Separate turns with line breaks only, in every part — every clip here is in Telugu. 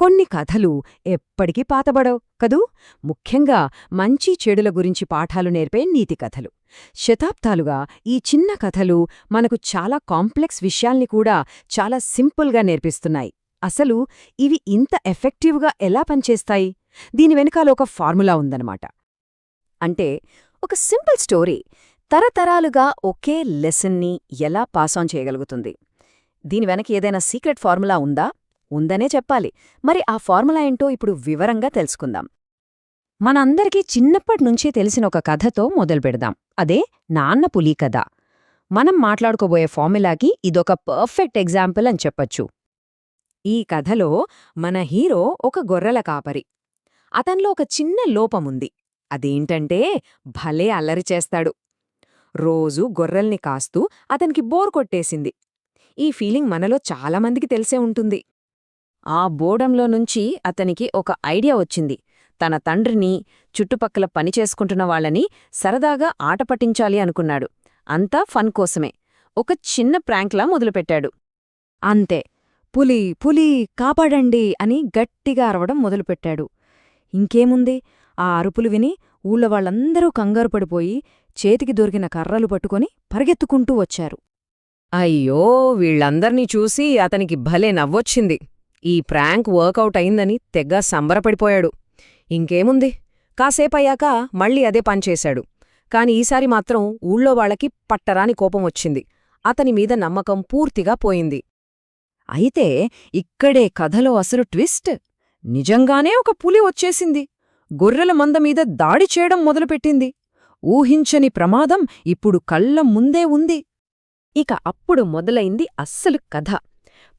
కొన్ని కథలు ఎప్పటికీ పాతబడవు కదూ? ముఖ్యంగా మంచి చెడుల గురించి పాఠాలు నేర్పే నీతి కథలు. శతాబ్దాలుగా ఈ చిన్న కథలు మనకు చాలా కాంప్లెక్స్ విషయాల్ని కూడా చాలా సింపుల్గా నేర్పిస్తున్నాయి. అసలు ఇవి ఇంత ఎఫెక్టివ్గా ఎలా పనిచేస్తాయి? దీని వెనకాల ఒక ఫార్ములా ఉందన్నమాట. అంటే ఒక సింపుల్ స్టోరీ తరతరాలుగా ఒకే లెసన్ని ఎలా పాస్ ఆన్ చేయగలుగుతుంది? దీని వెనక ఏదైనా సీక్రెట్ ఫార్ములా ఉందా? ఉందనే చెప్పాలి. మరి ఆ ఫార్ములా ఏంటో ఇప్పుడు వివరంగా తెలుసుకుందాం. మనందరికీ చిన్నప్పటినుంచే తెలిసిన ఒక కథతో మొదలు పెడదాం. అదే నాన్న పులి కథ. మనం మాట్లాడుకోబోయే ఫార్ములాకి ఇదొక పర్ఫెక్ట్ ఎగ్జాంపుల్ అని చెప్పొచ్చు. ఈ కథలో మన హీరో ఒక గొర్రెల కాపరి. అతన్లో ఒక చిన్న లోపముంది అదేంటంటే భలే అల్లరి చేస్తాడు. రోజూ గొర్రెల్ని కాస్తూ అతనికి బోర్ కొట్టేసింది. ఈ ఫీలింగ్ మనలో చాలామందికి తెలిసే ఉంటుంది. ఆ బోడంలో నుంచి అతనికి ఒక ఐడియా వచ్చింది. తన తండ్రిని చుట్టుపక్కల పనిచేసుకుంటున్న వాళ్ళని సరదాగా ఆట పట్టించాలి అనుకున్నాడు. అంతా ఫన్ కోసమే. ఒక చిన్న ప్రాంక్లా మొదలుపెట్టాడు. అంతే. పులి పులి కాపాడండి అని గట్టిగా అరవడం మొదలుపెట్టాడు. ఇంకేముంది? ఆ అరుపులు విని ఊళ్ళో వాళ్ళందరూ కంగారు పడిపోయి చేతికి దొరికిన కర్రలు పట్టుకొని పరిగెత్తుకుంటూ వచ్చారు. అయ్యో! వీళ్ళందర్నీ చూసి అతనికి భలే నవ్వొచ్చింది. ఈ ప్రాంక్ వర్కౌట్ అయిందని తెగ సంబరపడిపోయాడు. ఇంకేముంది? కాసేపయ్యాక మళ్ళీ అదే పనిచేశాడు కాని ఈసారి మాత్రం ఊళ్ళో వాళ్ళకి పట్టరాని కోపం వచ్చింది. అతని మీద నమ్మకం పూర్తిగా పోయింది. అయితే ఇక్కడే కథలో అసలు ట్విస్ట్? నిజంగానే ఒక పులి వచ్చేసింది. గొర్రెల మంద మీద దాడి చేయడం మొదలుపెట్టింది. ఊహించని ప్రమాదం ఇప్పుడు కళ్ళ ముందే ఉంది. ఇక అప్పుడు మొదలైంది అస్సలు కథ.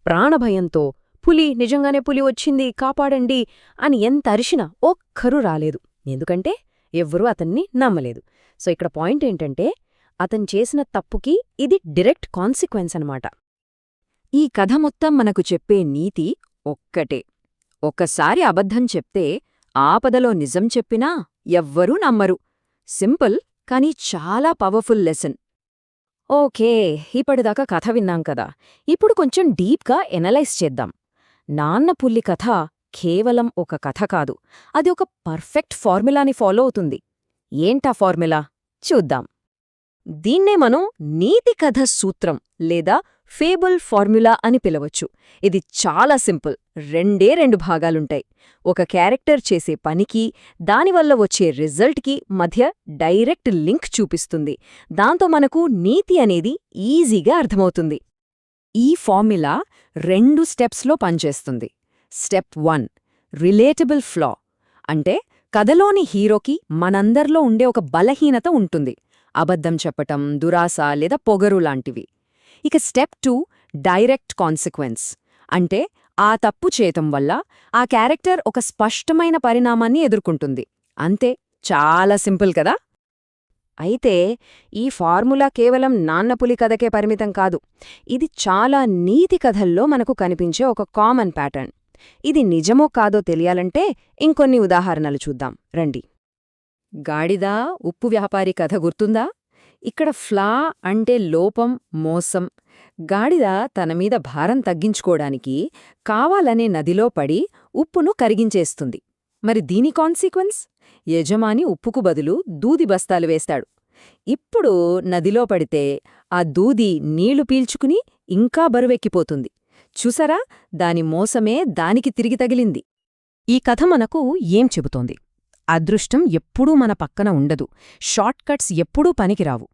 ప్రాణభయంతో పులి నిజంగానే పులి వచ్చింది కాపాడండి అని ఎంత అరిచినా ఒక్కరూ రాలేదు. ఎందుకంటే ఎవ్వరూ అతన్ని నమ్మలేదు. సో ఇక్కడ పాయింట్ ఏంటంటే అతను చేసిన తప్పుకి ఇది డైరెక్ట్ కాన్సిక్వెన్స్ అనమాట ఈ కథ మొత్తం మనకు చెప్పే నీతి ఒక్కటే. ఒక్కసారి అబద్ధం చెప్తే ఆపదలో నిజం చెప్పినా ఎవ్వరూ నమ్మరు. సింపుల్ కానీ చాలా పవర్ఫుల్ లెసన్. ఓకే ఇప్పటిదాకా కథ విన్నాం కదా. ఇప్పుడు కొంచెం డీప్గా ఎనలైజ్ చేద్దాం. నాన్న పుల్లి కథ కేవలం ఒక కథ కాదు. అది ఒక పర్ఫెక్ట్ ఫార్ములాని ఫాలో అవుతుంది. ఏంటా ఫార్ములా? చూద్దాం. దీన్నే మనం నీతి కథ సూత్రం లేదా ఫేబుల్ ఫార్ములా అని పిలవచ్చు. ఇది చాలా సింపుల్. రెండే రెండు భాగాలుంటాయి. ఒక క్యారెక్టర్ చేసే పనికి దానివల్ల వచ్చే రిజల్ట్కి మధ్య డైరెక్ట్ లింక్ చూపిస్తుంది. దాంతో మనకు నీతి అనేది ఈజీగా అర్థమవుతుంది. ఈ ఫార్ములా రెండు స్టెప్స్లో పనిచేస్తుంది. Step one relatable flaw. అంటే కథలోని హీరోకి మనందర్లో ఉండే ఒక బలహీనత ఉంటుంది. అబద్ధం చెప్పటం దురాశ లేదా పొగరు లాంటివి. ఇక స్టెప్ టూ డైరెక్ట్ కాన్సిక్వెన్స్. అంటే ఆ తప్పు చేయటం వల్ల ఆ క్యారెక్టర్ ఒక స్పష్టమైన పరిణామాన్ని ఎదుర్కొంటుంది. అంతే చాలా సింపుల్ కదా? అయితే ఈ ఫార్ములా కేవలం నాన్నపులి కథకే పరిమితం కాదు. ఇది చాలా నీతి కథల్లో మనకు కనిపించే ఒక కామన్ ప్యాటర్న్ ఇది నిజమో కాదో తెలియాలంటే ఇంకొన్ని ఉదాహరణలు చూద్దాం. రండి. గాడిదా ఉప్పు వ్యాపారి కథ గుర్తుందా? ఇక్కడ ఫ్లా అంటే లోపం మోసం. గాడిద తనమీద భారం తగ్గించుకోడానికి కావాలనే నదిలో పడి ఉప్పును కరిగించేస్తుంది. మరి దీని కాన్సీక్వెన్స్ యజమాని ఉప్పుకు బదులు దూది బస్తాలు వేస్తాడు. ఇప్పుడు నదిలో పడితే ఆ దూది నీళ్ళు పీల్చుకుని ఇంకా బరువెక్కిపోతుంది. చూసరా? దాని మోసమే దానికి తిరిగి తగిలింది. ఈ కథ మనకు ఏం చెబుతోంది? అదృష్టం ఎప్పుడూ మన పక్కన ఉండదు. షార్ట్కట్స్ ఎప్పుడూ పనికిరావు.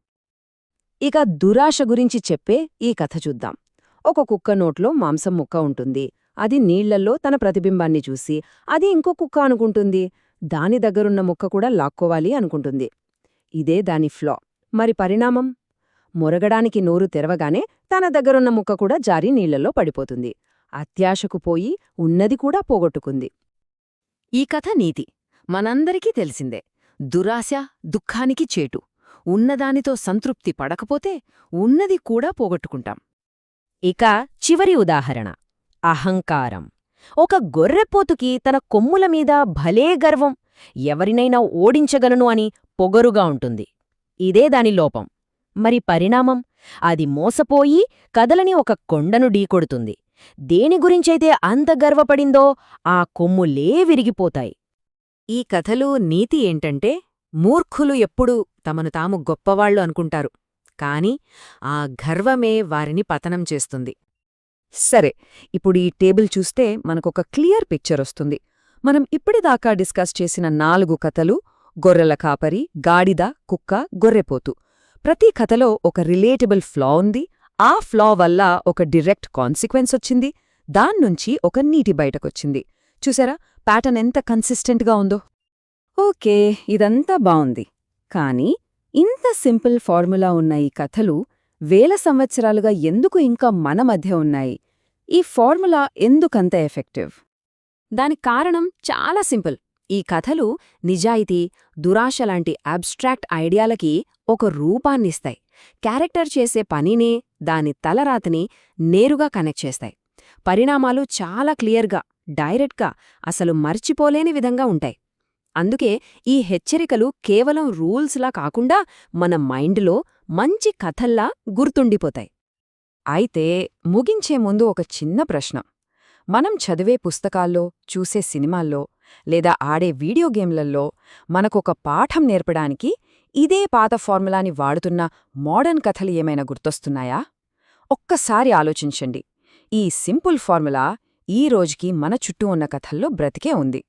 ఇక దురాశ గురించి చెప్పే ఈ కథ చూద్దాం. ఒక కుక్క నోట్లో మాంసం ముక్క ఉంటుంది. అది నీళ్ళల్లో తన ప్రతిబింబాన్ని చూసి అది ఇంకో కుక్క అనుకుంటుంది. దాని దగ్గరున్న ముక్క కూడా లాక్కోవాలి అనుకుంటుంది. ఇదే దాని ఫ్లా. మరి పరిణామం? మొరగడానికి నోరు తెరవగానే తన దగ్గరున్న ముక్క కూడా జారి నీళ్ళలో పడిపోతుంది. అత్యాశకు పోయి ఉన్నది కూడా పోగొట్టుకుంది. ఈ కథ నీతి. మనందరికీ తెలిసిందే. దురాశ దుఃఖానికి చేటు. ఉన్నదానితో సంతృప్తి పడకపోతే ఉన్నది కూడా పోగొట్టుకుంటాం. ఇక చివరి ఉదాహరణ. అహంకారం. ఒక గొర్రెపోతుకి తన కొమ్ముల మీద భలే గర్వం. ఎవరినైనా ఓడించగలను అని పొగరుగా ఉంటుంది. ఇదే దాని లోపం. మరి పరిణామం? అది మోసపోయి కదలని ఒక కొండను ఢీకొడుతుంది.
దేని గురించైతే అంత గర్వపడిందో ఆ కొమ్ములే విరిగిపోతాయి.
ఈ కథలో నీతి ఏంటంటే మూర్ఖులు ఎప్పుడూ తమను తాము గొప్పవాళ్ళు అనుకుంటారు. కాని ఆ గర్వమే వారిని పతనం చేస్తుంది. సరే ఇప్పుడు ఈ టేబుల్ చూస్తే మనకొక క్లియర్ పిక్చర్ వస్తుంది. మనం ఇప్పటిదాకా డిస్కస్ చేసిన నాలుగు కథలు గొర్రెల కాపరి గాడిద కుక్క గొర్రెపోతు. ప్రతి కథలో ఒక రిలేటబుల్ ఫ్లా ఉంది. ఆ ఫ్లా వల్ల ఒక డిరెక్ట్ కాన్సిక్వెన్స్ వచ్చింది. దాన్నుంచి ఒక నీటి బయటకొచ్చింది. చూసారా? ప్యాటర్న్ ఎంత కన్సిస్టెంట్గా ఉందో. ఓకే ఇదంతా బావుంది. కానీ ఇంత సింపుల్ ఫార్ములా ఉన్న ఈ కథలు వేల సంవత్సరాలుగా ఎందుకు ఇంకా మన మధ్య ఉన్నాయి? ఈ ఫార్ములా ఎందుకంత ఎఫెక్టివ్? దానికి కారణం చాలా సింపుల్. ఈ కథలు నిజాయితీ దురాశ లాంటి అబ్స్ట్రాక్ట్ ఐడియాలకి ఒక రూపాన్నిస్తాయి. క్యారెక్టర్ చేసే పనినే దాని తలరాతని నేరుగా కనెక్ట్ చేస్తాయి. పరిణామాలు చాలా క్లియర్గా డైరెక్ట్గా అసలు మర్చిపోలేని విధంగా ఉంటాయి. అందుకే ఈ హెచ్చరికలు కేవలం రూల్స్లా కాకుండా మన మైండ్లో మంచి కథల్లా గుర్తుండిపోతాయి. అయితే ముగించే ముందు ఒక చిన్న ప్రశ్న. మనం చదివే పుస్తకాల్లో చూసే సినిమాల్లో లేదా ఆడే వీడియో గేమ్లల్లో మనకొక పాఠం నేర్పడానికి ఇదే పాత ఫార్ములాని వాడుతున్న మోడర్న్ కథలు ఏమైనా గుర్తొస్తున్నాయా? ఒక్కసారి ఆలోచించండి. ఈ సింపుల్ ఫార్ములా ఈ రోజుకి మన చుట్టూ ఉన్న కథల్లో బ్రతికే ఉంది.